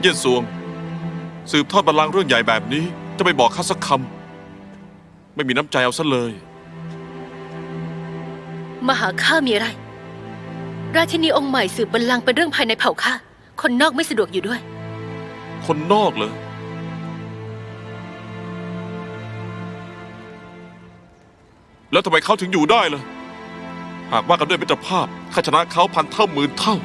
เย่ยนซวง สืบทอดบัลลังก์เรื่องใหญ่แบบนี้ จะไม่บอกข้าสักคำไม่มีน้ำใจเอาซะเลย มาหาข้ามีอะไร ราชินีองค์ใหม่สืบบัลลังก์เป็นเรื่องภายในเผ่าข้าคนนอกไม่สะดวกอยู่ด้วย คนนอกเหรอแล้วทำไมเขาถึงอยู่ได้ล่ะ หากว่ากันด้วยมิตรภาพข้าชนะเขาพันเท่าหมื่นเท่า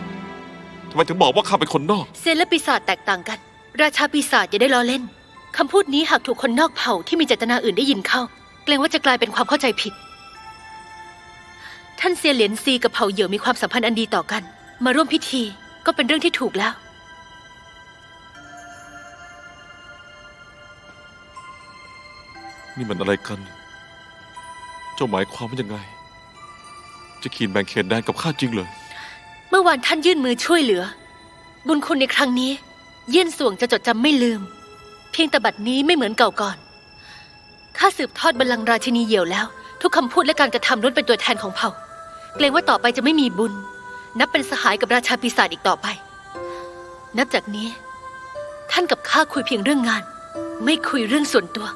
ทำไมถึงบอกว่าข้าเป็นคนนอก เซนและปีศาจแตกต่างกัน ราชาปีศาจอย่าได้ล้อเล่น คำพูดนี้หากถูกคนนอกเผ่าที่มีเจตนาอื่นได้ยินเข้า เกรงว่าจะกลายเป็นความเข้าใจผิด ท่านเซียเหลียนซีกับเผ่าเหยี่ยวมีความสัมพันธ์อันดีต่อกัน มาร่วมพิธีก็เป็นเรื่องที่ถูกแล้ว นี่มันอะไรกัน เจ้าหมายความว่ายังไง จะขีดแบ่งเขตแดนกับข้าจริงเหรอ เมื่อวานท่านยื่นมือช่วยเหลือ บุญคุณในครั้งนี้ เยี่ยนส่วงจะจดจำไม่ลืม เพียงแต่บัดนี้ไม่เหมือนเก่าก่อนข้าสืบทอดบัลลังก์ราชินีเหยี่ยวแล้ว ทุกคำพูดและการกระทำล้วนเป็นตัวแทนของเผ่าเกรงว่าต่อไปจะไม่มีบุญ นับเป็นสหายกับราชาปีศาจอีกต่อไป นับจากนี้ ท่านกับข้าคุยเพียงเรื่องงาน ไม่คุยเรื่องส่วนตัว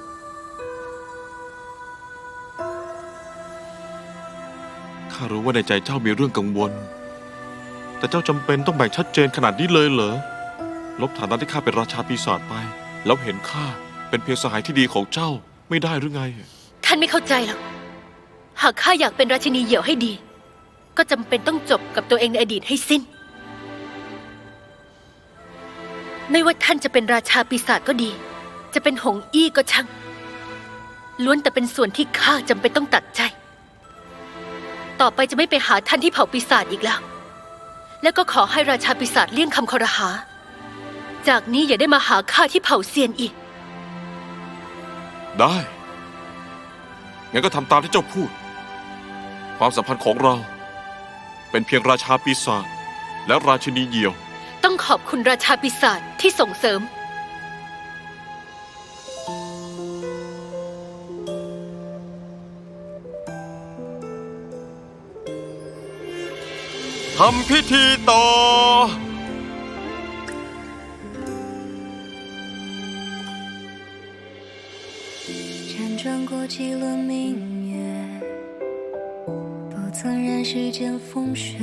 ข้ารู้ว่าในใจเจ้ามีเรื่องกังวล แต่เจ้าจำเป็นต้องแบ่งชัดเจนขนาดนี้เลยเหรอ ลบฐานะที่ข้าเป็นราชาปีศาจไป แล้วเห็นข้าเป็นเพียงสหายที่ดีของเจ้าไม่ได้หรือไง ท่านไม่เข้าใจหรอก หากข้าอยากเป็นราชินีเหยี่ยวให้ดี ก็จำเป็นต้องจบกับตัวเองในอดีตให้สิ้น ไม่ว่าท่านจะเป็นราชาปีศาจก็ดี จะเป็นหงอี้ก็ช่าง ล้วนแต่เป็นส่วนที่ข้าจำเป็นต้องตัดใจ ต่อไปจะไม่ไปหาท่านที่เผ่าปีศาจอีกแล้ว แล้วก็ขอให้ราชาปีศาจเลี่ยงคำคอรหา จากนี้อย่าได้มาหาข้าที่เผ่าเซียนอีก ได้ งั้นก็ทำตามที่เจ้าพูด ความสัมพันธ์ของเรา เป็นเพียงราชาปีศาจและราชินีเหยี่ยว ต้องขอบคุณราชาปีศาจที่ส่งเสริม ทำพิธีต่อ 辗转过几轮明月，不曾染世间风雪。